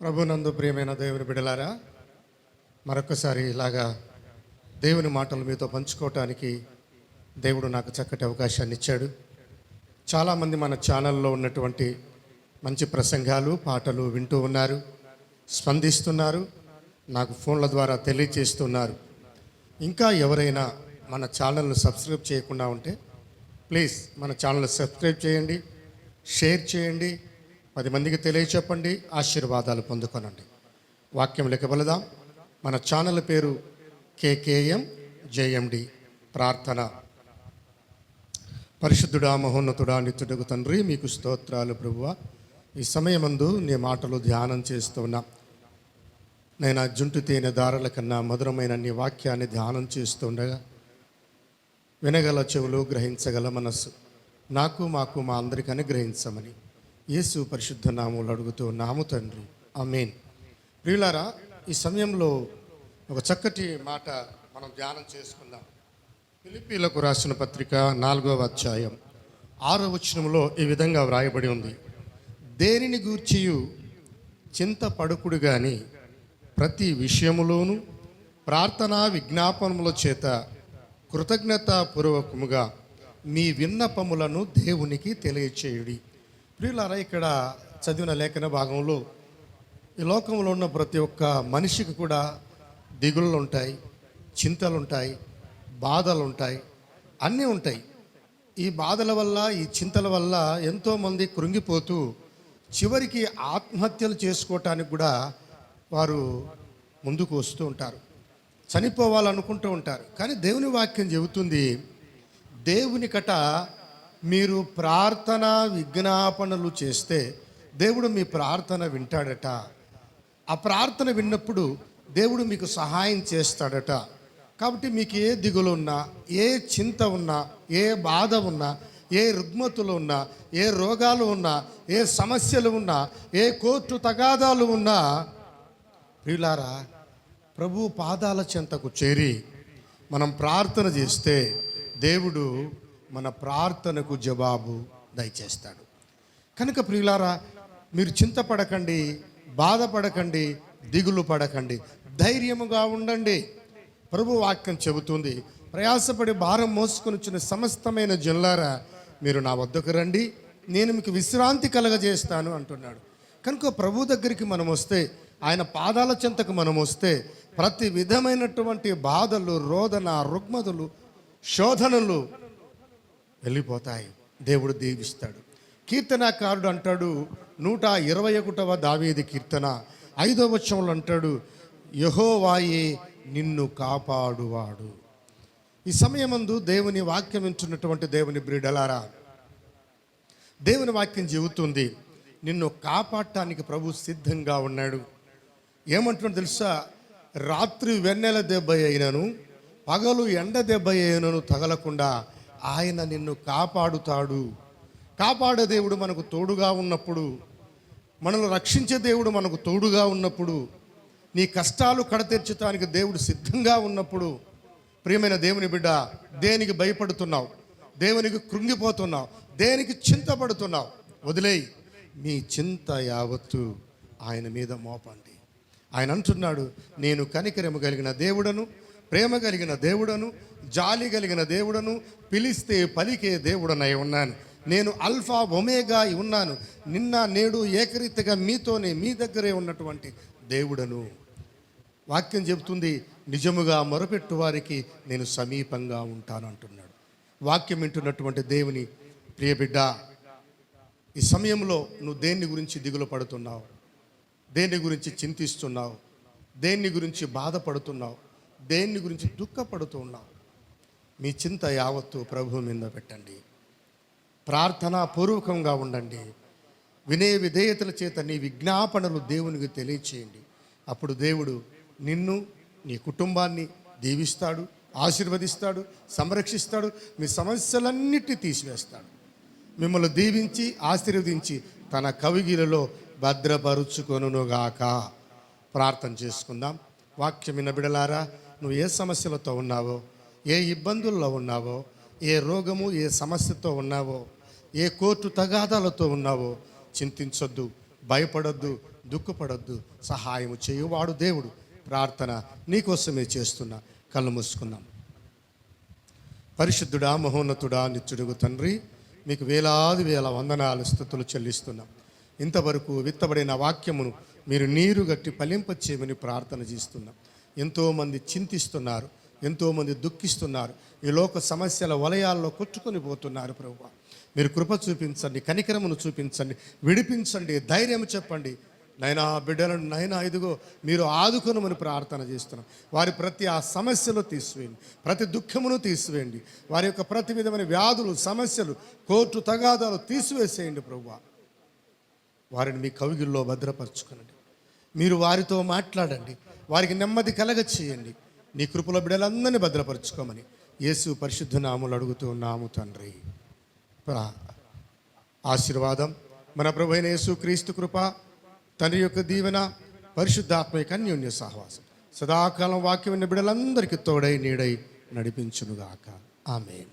ప్రభునందు ప్రియమైన దేవుని బిడలారా మరొకసారి ఇలాగా దేవుని మాటలు మీతో పంచుకోవటానికి దేవుడు నాకు చక్కటి అవకాశాన్ని ఇచ్చాడు. చాలామంది మన ఛానల్లో ఉన్నటువంటి మంచి ప్రసంగాలు పాటలు వింటూ ఉన్నారు స్పందిస్తున్నారు నాకు ఫోన్ల ద్వారా తెలియజేస్తున్నారు. ఇంకా ఎవరైనా మన ఛానల్ను సబ్స్క్రైబ్ చేయకుండా ఉంటే ప్లీజ్ మన ఛానల్ సబ్స్క్రైబ్ చేయండి షేర్ చేయండి పది మందికి తెలియచెప్పండి ఆశీర్వాదాలు పొందుకొనండి. వాక్యం లెక్కబలదాం మన ఛానల్ పేరు కేకేఎం జేఎండి ప్రార్థన. పరిశుద్ధుడా మహోన్నతుడా నిత్యుడకు తండ్రి మీకు స్తోత్రాలు ప్రభువ. ఈ సమయమందు నీ మాటలు ధ్యానం చేస్తున్నా నేను జుంటు తేనె దారుల కన్నా మధురమైన నీ వాక్యాన్ని ధ్యానం చేస్తుండగా వినగల చెవులు గ్రహించగల మనస్సు. నాకు మాకు మా అందరికని అనుగ్రహించమని. యేసు పరిశుద్ధ నామములు అడుగుతూ నాము తండ్రి. ఆమేన్. ప్రియులారా ఈ సమయంలో ఒక చక్కటి మాట మనం ధ్యానం చేసుకుందాం. పిలిపిలకు రాసిన పత్రిక నాలుగవ అధ్యాయం ఆరో వచనంలో ఈ విధంగా వ్రాయబడి ఉంది. దేనిని గూర్చియు? చింతపడుకుడు కానీ ప్రతి విషయములోనూ ప్రార్థనా విజ్ఞాపనముల చేత కృతజ్ఞతాపూర్వకముగా మీ విన్నపములను దేవునికి తెలియచేయుడి. ప్రియులారా ఇక్కడ చదివిన లేఖన భాగంలో ఈ లోకంలో ఉన్న ప్రతి ఒక్క మనిషికి కూడా దిగుళ్ళు ఉంటాయి చింతలు ఉంటాయి బాధలు ఉంటాయి అన్నీ ఉంటాయి. ఈ బాధల వల్ల ఈ చింతల వల్ల ఎంతోమంది కృంగిపోతూ చివరికి ఆత్మహత్యలు చేసుకోవటానికి కూడా వారు ముందుకు వస్తూ ఉంటారు. చనిపోవాలనుకుంటూ ఉంటారు. కానీ దేవుని వాక్యం చెబుతుంది దేవుని కట మీరు ప్రార్థన విజ్ఞాపనలు చేస్తే దేవుడు మీ ప్రార్థన వింటాడట. ఆ ప్రార్థన విన్నప్పుడు దేవుడు మీకు సహాయం చేస్తాడట. కాబట్టి మీకు ఏ దిగులు ఉన్నా ఏ చింత ఉన్నా ఏ బాధ ఉన్నా ఏ రుగ్మతులు ఉన్నా ఏ రోగాలు ఉన్నా ఏ సమస్యలు ఉన్నా ఏ కోర్టు తగాదాలు ఉన్నా ప్రియులారా ప్రభు పాదాల చెంతకు చేరి మనం ప్రార్థన చేస్తే దేవుడు మన ప్రార్థనకు జవాబు దయచేస్తాడు. కనుక ప్రియులారా మీరు చింతపడకండి బాధపడకండి దిగులు పడకండి ధైర్యముగా ఉండండి. ప్రభు వాక్యం చెబుతుంది ప్రయాసపడి భారం మోసుకొని వచ్చిన సమస్తమైన జనులారా మీరు నా వద్దకు రండి నేను మీకు విశ్రాంతి కలగజేస్తాను అంటున్నాడు. కనుక ప్రభు దగ్గరికి మనం వస్తే ఆయన పాదాల చెంతకు మనం వస్తే ప్రతి విధమైనటువంటి బాధలు రోదన రుగ్మతులు శోధనలు వెళ్ళిపోతాయి. దేవుడు దీవిస్తాడు. కీర్తనాకారుడు అంటాడు నూట ఇరవై ఒకటవ దావేది కీర్తన. ఐదవ వచ్చంలో అంటాడు యహోవాయే నిన్ను కాపాడువాడు. ఈ సమయమందు దేవుని వాక్యం వింటున్నటువంటి దేవుని బ్రీడలారా దేవుని వాక్యం చెబుతుంది నిన్ను కాపాడటానికి ప్రభు సిద్ధంగా ఉన్నాడు. ఏమంటున్నాడు తెలుసా? రాత్రి వెన్నెల దెబ్బ అయినను పగలు ఎండ దెబ్బ అయినను తగలకుండా ఆయన నిన్ను కాపాడుతాడు. కాపాడే దేవుడు మనకు తోడుగా ఉన్నప్పుడు మనల్ని రక్షించే దేవుడు మనకు తోడుగా ఉన్నప్పుడు నీ కష్టాలు కడతీర్చడానికి దేవుడు సిద్ధంగా ఉన్నప్పుడు ప్రియమైన దేవుని బిడ్డ దేనికి భయపడుతున్నావు? దేవునికి కృంగిపోతున్నావు? దేనికి చింతపడుతున్నావు? వదిలేయి. మీ చింత యావత్తు ఆయన మీద మోపండి. ఆయన అంటున్నాడు నేను కనికరము కలిగిన దేవుడను ప్రేమ కలిగిన దేవుడను జాలి కలిగిన దేవుడను పిలిస్తే పలికే దేవుడనై ఉన్నాను. నేను అల్ఫా ఒమేగా ఉన్నాను. నిన్న నేడు ఏకరీతిగా మీతోనే మీ దగ్గరే ఉన్నటువంటి దేవుడను. వాక్యం చెబుతుంది నిజముగా మొరపెట్టు వారికి నేను సమీపంగా ఉంటాను అంటున్నాడు. వాక్యం వింటున్నటువంటి దేవుని ప్రియబిడ్డ ఈ సమయంలో నువ్వు దేన్ని గురించి దిగులు పడుతున్నావు? దేని గురించి చింతిస్తున్నావు? దేన్ని గురించి బాధపడుతున్నావు? దేన్ని గురించి దుఃఖపడుతూ ఉన్నాం? మీ చింత యావత్తు ప్రభు మీద పెట్టండి. ప్రార్థనా పూర్వకంగా ఉండండి. వినయ విధేయతల చేత నీ విజ్ఞాపనలు దేవునికి తెలియచేయండి. అప్పుడు దేవుడు నిన్ను నీ కుటుంబాన్ని దీవిస్తాడు ఆశీర్వదిస్తాడు సంరక్షిస్తాడు మీ సమస్యలన్నిటి తీసివేస్తాడు. మిమ్మల్ని దీవించి ఆశీర్వదించి తన కవిగిలలో భద్రపరుచుకొనుగాక ప్రార్థన చేసుకుందాం. వాక్యం విన్న బిడలారా నువ్వు ఏ సమస్యలతో ఉన్నావో ఏ ఇబ్బందుల్లో ఉన్నావో ఏ రోగము ఏ సమస్యతో ఉన్నావో ఏ కోర్టు తగాదాలతో ఉన్నావో చింతించొద్దు భయపడొద్దు దుఃఖపడొద్దు. సహాయం చేయువాడు దేవుడు. ప్రార్థన నీకోసమే చేస్తున్నా. కళ్ళు మూసుకున్నాం పరిశుద్ధుడా మహోన్నతుడా నిత్యుడుగు తండ్రి మీకు వేలాది వేల వందనాలు స్థుతులు చెల్లిస్తున్నాం. ఇంతవరకు విత్తబడిన వాక్యమును మీరు నీరు గట్టి ఫలింపచేయమని ప్రార్థన చేస్తున్నాం. ఎంతోమంది చింతిస్తున్నారు ఎంతోమంది దుఃఖిస్తున్నారు ఈ లోక సమస్యల వలయాల్లో కొట్టుకొని పోతున్నారు ప్రభు మీరు కృప చూపించండి కనికరమును చూపించండి విడిపించండి ధైర్యం చెప్పండి. నైనా బిడ్డలను నైనా ఇదిగో మీరు ఆదుకొనమని ప్రార్థన చేస్తున్నాం. వారి ప్రతి ఆ సమస్యలు తీసివేయండి ప్రతి దుఃఖమును తీసివేయండి. వారి యొక్క ప్రతి విధమైన వ్యాధులు సమస్యలు కోర్టు తగాదాలు తీసివేసేయండి ప్రభు వారిని మీ కవిగిల్లో భద్రపరచుకునండి. మీరు వారితో మాట్లాడండి. వారికి నెమ్మది కలగ చేయండి నీ కృపల బిడ్డలందరినీ భద్రపరచుకోమని యేసు పరిశుద్ధ నాములు అడుగుతూ ఉన్నాము తండ్రి. ఆశీర్వాదం. మన ప్రభు అయిన యేసు క్రీస్తు కృప తండ్రి యొక్క దీవెన పరిశుద్ధాత్మ యొక్క అన్యోన్య సహవాసం. సదాకాలం వాక్యం విన్న బిడ్డలందరికీ తోడై నీడై నడిపించునుగాక. ఆమె